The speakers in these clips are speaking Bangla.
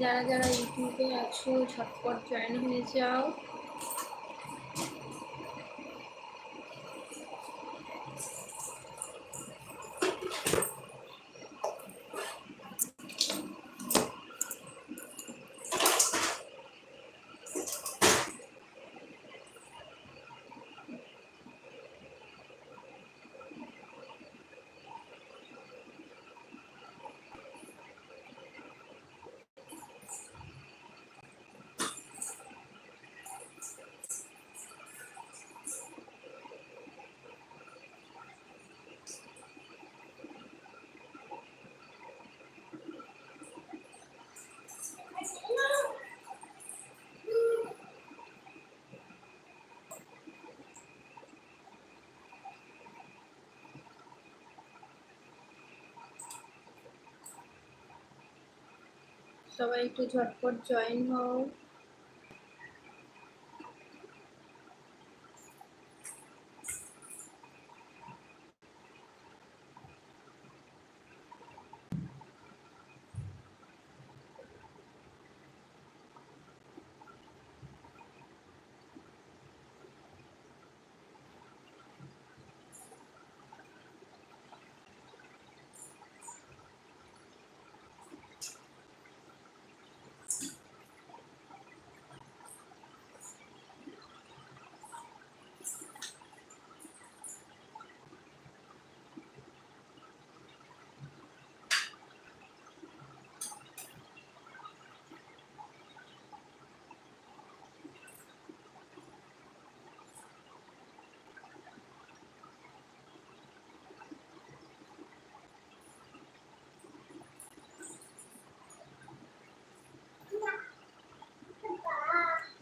যারা যারা ইউটিউবে আছো ঝটপট জয়েন হয়ে যাও। সবাই একটু ঝটপট জয়েন হও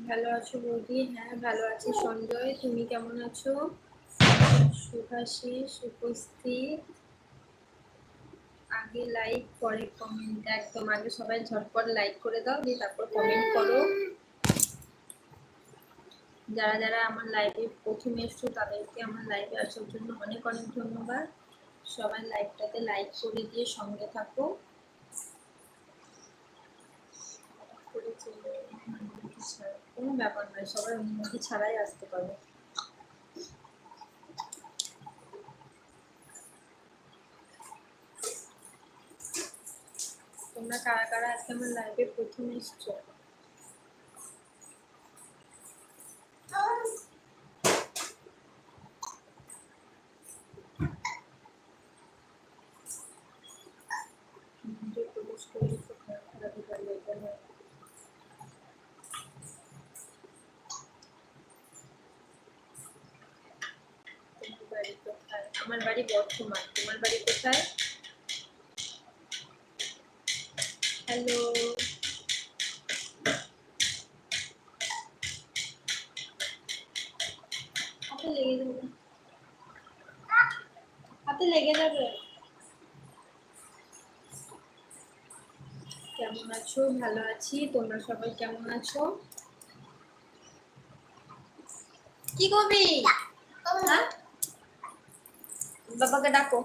ভালো আছো বৌদি হ্যাঁ ভালো আছি সঞ্জয়। তুমি কেমন আছো? সুভাষিস উপস্থিত। আগে লাইক পরে কমেন্ট একদম আগে সবাই ঝটপট লাইক করে দাও, দিয়ে তারপর কমেন্ট করো। যারা যারা আমার লাইভে প্রথম এসছো, তাদেরকে আমার লাইভে আসার জন্য অনেক অনেক ধন্যবাদ। সবাই লাইভটাতে লাইক করে দিয়ে সঙ্গে থাকো। করে চলে কোনো ব্যাপার নয়, সবাই অনুমতি ছাড়াই আসতে পারবে। তোমরা কারা কারা আজকে আমার লাইভে প্রথম এসছো মন্দিরে প্রবেশ করলে তো খারাপ খারাপই পারলে এটা হয় তোমার হ্যালো লেগে যাবে। হাতে লেগে যাবে। কেমন আছো? ভালো আছি। তোমরা সবাই কেমন আছো? কি করবি? হ্যাঁ? বাবাকে ডাকো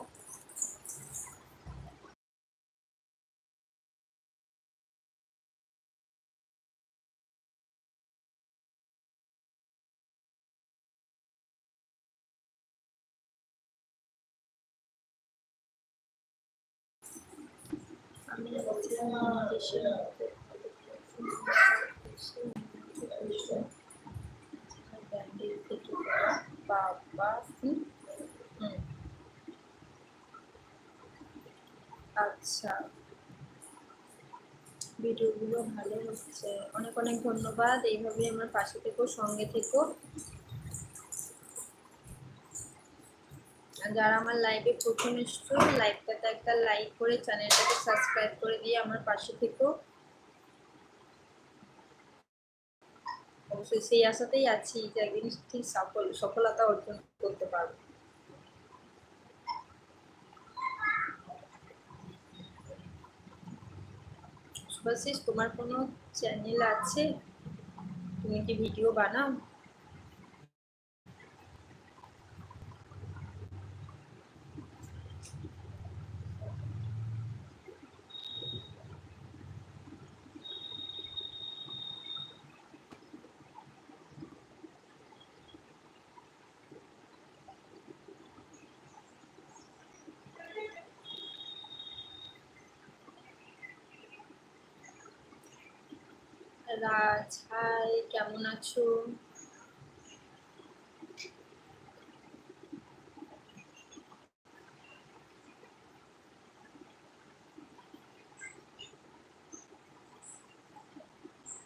আমি বলছিলাম আচ্ছা। ভিডিওগুলো ভালো হচ্ছে। অনেক অনেক ধন্যবাদ। এইভাবে আমার পাশে থেকো, সঙ্গে থেকো। যারা আমার লাইভে প্রথম এসছো লাইভটাতে একটা লাইক করে চ্যানেলটাকে সাবস্ক্রাইব করে দিয়ে আমার পাশে থেকো। অবশ্যই সেই আশাতেই আছি যে একদিন ঠিক সফল সফলতা অর্জন করতে পারব। সুভাষিস তোমার কোনো চ্যানেল আছে? তুমি কি ভিডিও বানাও? রাজ হাই কেমন আছো?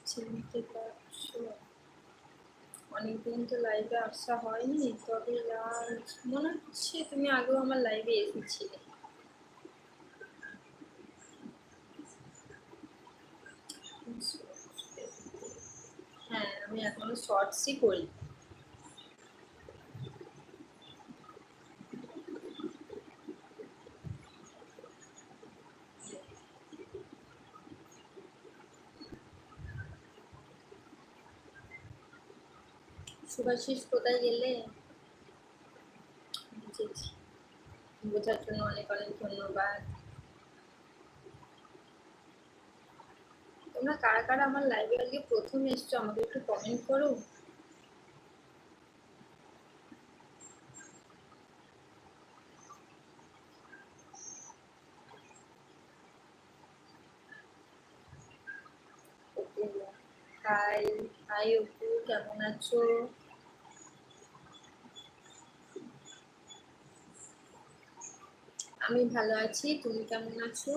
চিনতে পারছ? অনেকদিন তো লাইভে আসা হয়নি, তবে মনে হচ্ছে তুমি আগেও আমার লাইভে এসেছিলে হ্যাঁ আমি এখনও শর্টসই করি সুভাষিস কোথায় গেলে? বোঝার জন্য অনেক অনেক ধন্যবাদ। তোমরা কারা কারা আমার লাইভে আজকে প্রথম এসছো আমাকে একটু কমেন্ট করো। হাই হাই অপু কেমন আছো? আমি ভালো আছি তুমি কেমন আছো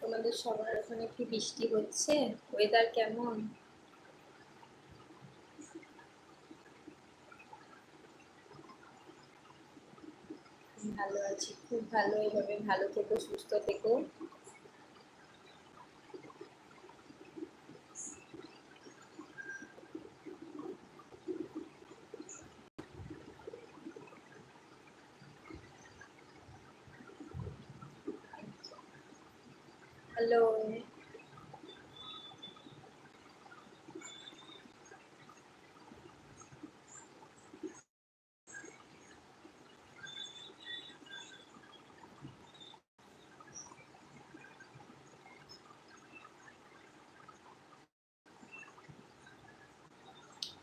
তোমাদের সবার ওখানে কি বৃষ্টি হচ্ছে ওয়েদার কেমন? ভালো আছি, খুব ভালো, এভাবে ভালো থেকো, সুস্থ থেকো। হ্যালো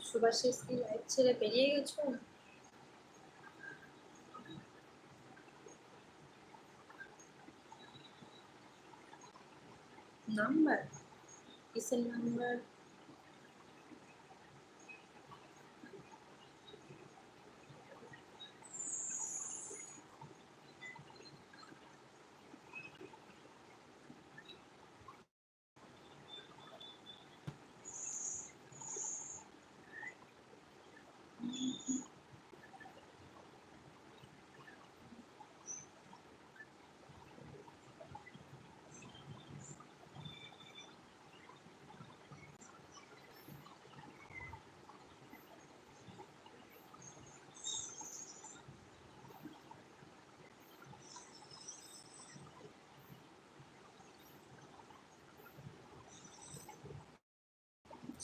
সুভাষিস কি লাইভ ছেড়ে বেরিয়ে গেছো নাম্বার কিসের নাম্বার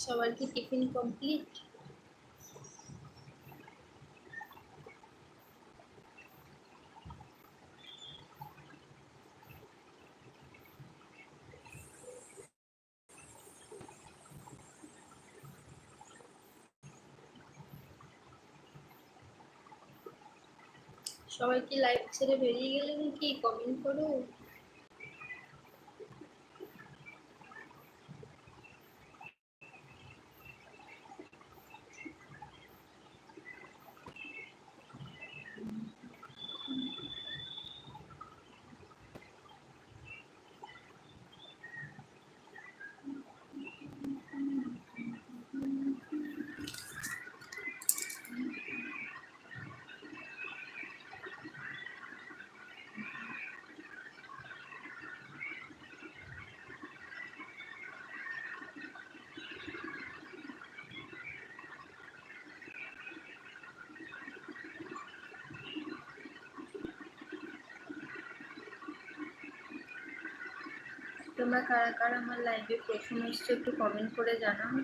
সবার কি টিফিন কমপ্লিট? সবাই কি লাইভ ছেড়ে বেরিয়ে গেলে নাকি কমেন্ট করো। তোমরা কারা কারা আমার লাইভে প্রশ্ন এসছো একটু কমেন্ট করে জানাও।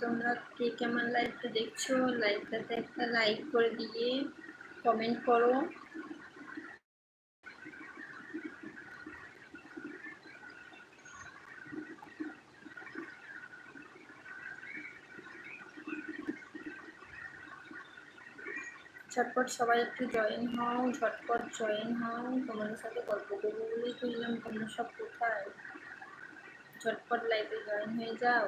তোমরা কে কেমন লাইভটা দেখছ? লাইভটাতে একটা লাইক করে দিয়ে কমেন্ট করো। ঝটপট সবাই একটু জয়েন হও, ঝটপট জয়েন হও। তোমাদের সাথে গল্প করব বলেই তুললাম তোমরা সব কোথায়? ঝটপট লাইভে জয়েন হয়ে যাও।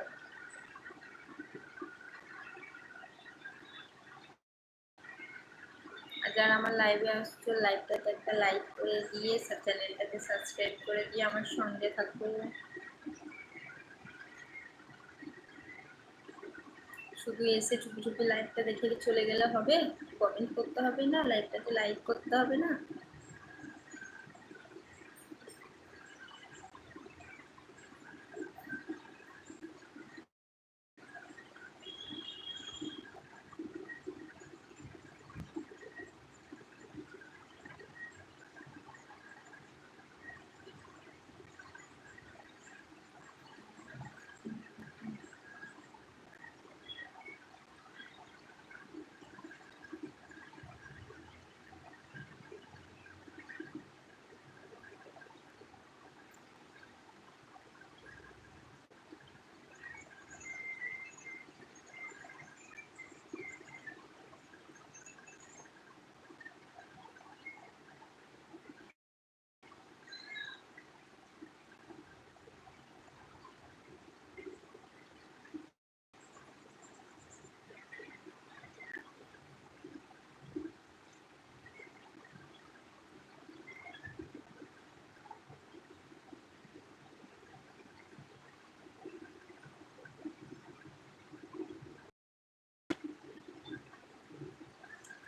আর যারা আমার লাইভে আসছো লাইভটাতে একটা লাইক করে দিয়ে চ্যানেলটাকে সাবস্ক্রাইব করে দিয়ে আমার সঙ্গে থাকো। শুধু এসে চুপি চুপি লাইভটা দেখে চলে গেলে হবে? কমেন্ট করতে হবে না লাইভটাকে লাইক করতে হবে না।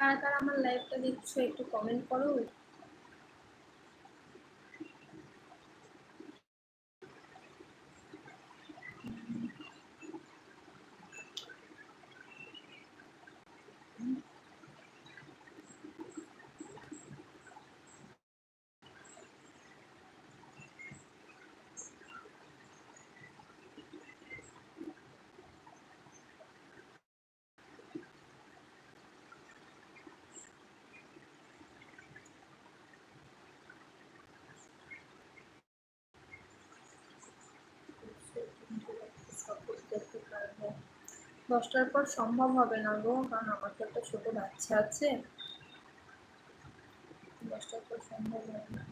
কারা কারা আমার লাইভটা দেখছ একটু কমেন্ট করো দশটার পর সম্ভব হবে না গো, কারণ আমার তো একটা ছোট বাচ্চা আছে। দশটার পর সম্ভব হবে না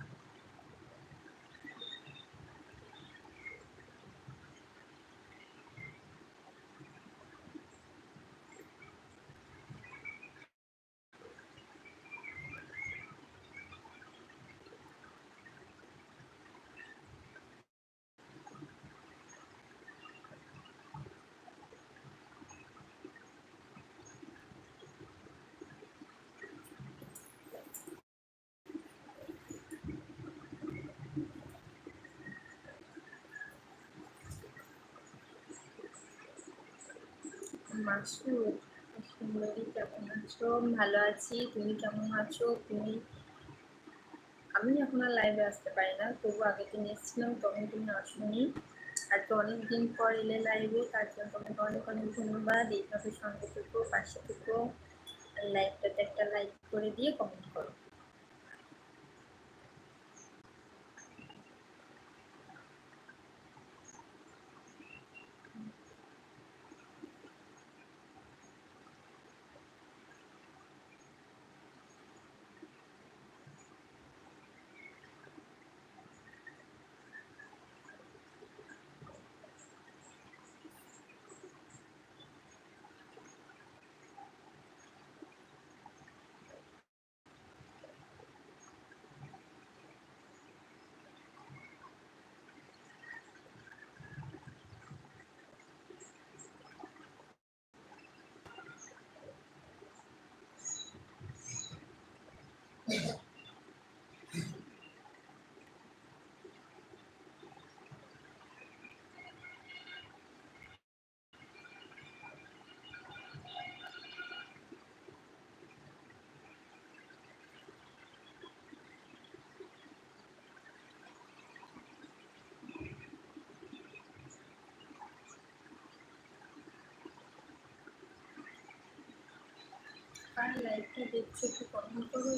মাসুদ সুন্দরী কেমন ভালো আছি, তুমি কেমন আছো? তুমি, আমি এখন আর লাইভে আসতে পারি না, তবু আগের দিন এসেছিলাম তখন তুমি আসুনি আর তো অনেক দিন পর এলে লাইভে তার জন্য তোমাকে অনেক অনেক ধন্যবাদ। এইভাবে সঙ্গে থেকো, পাশে থেকো লাইভটাতে একটা লাইক করে দিয়ে কমেন্ট করো। কার লাইভটা দেখছ একটু কমেন্ট করো।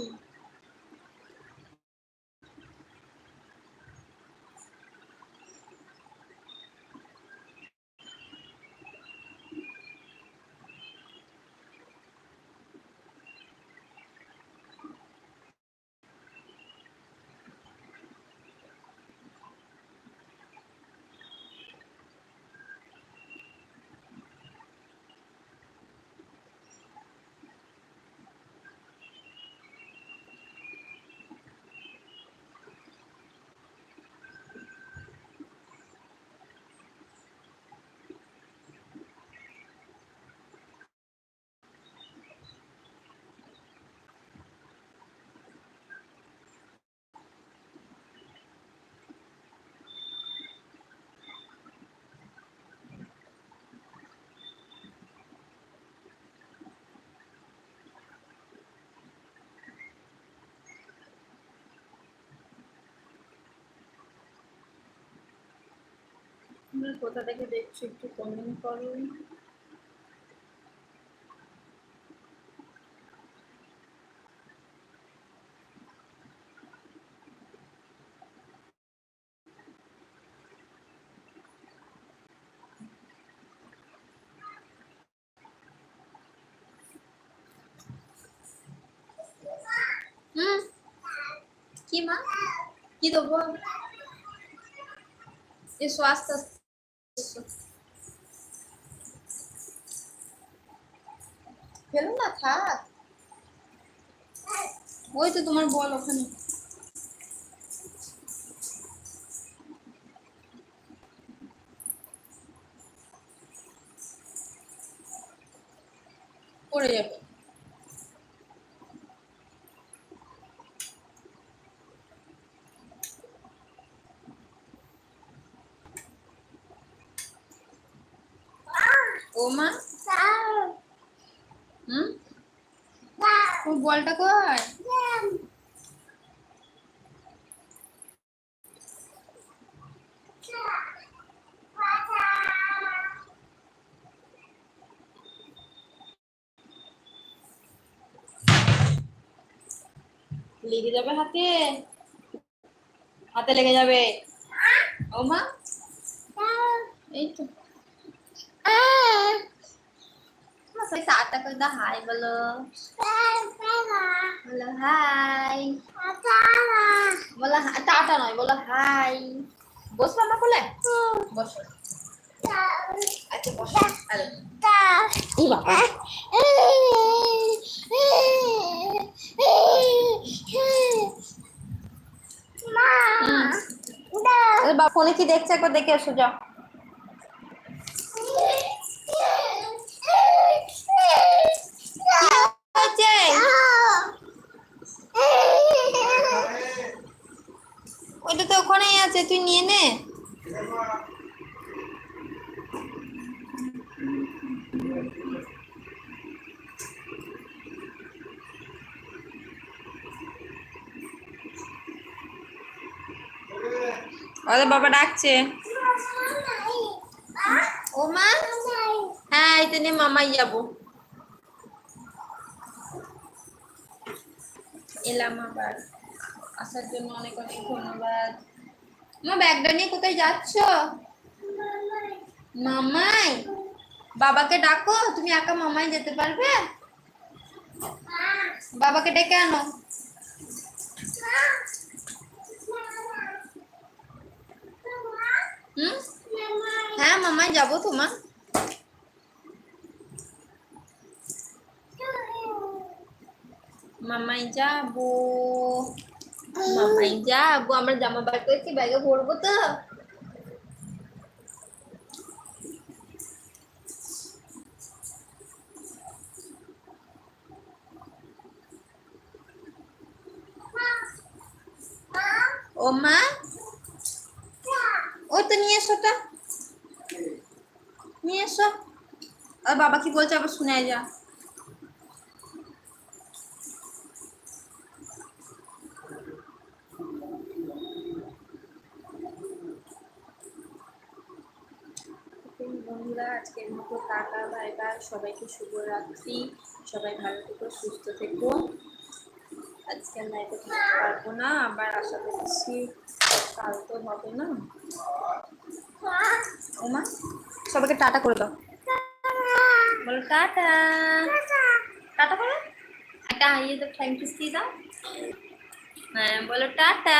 তোমরা কোথা থেকে দেখছ একটু কমেন্ট করো হুম কি মা কি দেবো এসো আস্তে আস্তে এসো। ফেলো না থাক। ওই তো তোমার বল ওখানে। পড়ে যাবে। ও মা হুম ও বলটা কর লেগে যাবে হাতে? হাতে লেগে যাবে। ও মা? এই তো। সেই টাটা করে দাও হাই বলো বলো হাই বলো টাটা নয় বলো হাই বসো আমার কোলে বসো আচ্ছা বসো আরে ই বাবা আরে বাবা ফোনে কি দেখছে একবার দেখে এসো যাও ওইটা তো ওখানেই আছে তুই নিয়ে নে। ওদের বাবা ডাকছে। ও মা? হ্যাঁ এই তো নিয়ে মামাই যাব। এলাম আবার। আসার জন্য অনেক অনেক ধন্যবাদ। মা, ব্যাগটা নিয়ে কোথায় যাচ্ছ? মামাই, বাবাকে ডাকো, তুমি একা মামাই যেতে পারবে? বাবাকে ডেকে আনো। হ্যাঁ মামাই, যাব তোমার। মামাই যাব। মামাই যাব। আমরা জামা বার করেছি, ব্যাগে ভরবো তো। ও মা ওই তো নিয়ে এসো নিয়ে এসো। আর বাবা কি বলছে? আবার শুনে যা। আজকের মতো টাটা, বাই বাই, সবাইকে শুভরাত্রি, সবাই ভালো থেকো, সুস্থ থেকো। আজকে লাইভে থাকতে পারব না, আবার আশা করছি কাল তো হবে না। ওমা, সবাইকে টাটা করে দাও। বলো টাটা। টাটা বলো। একটা ইয়ে তো থ্যাংক ইউ দিয়ে দাও। হ্যাঁ বলো টাটা।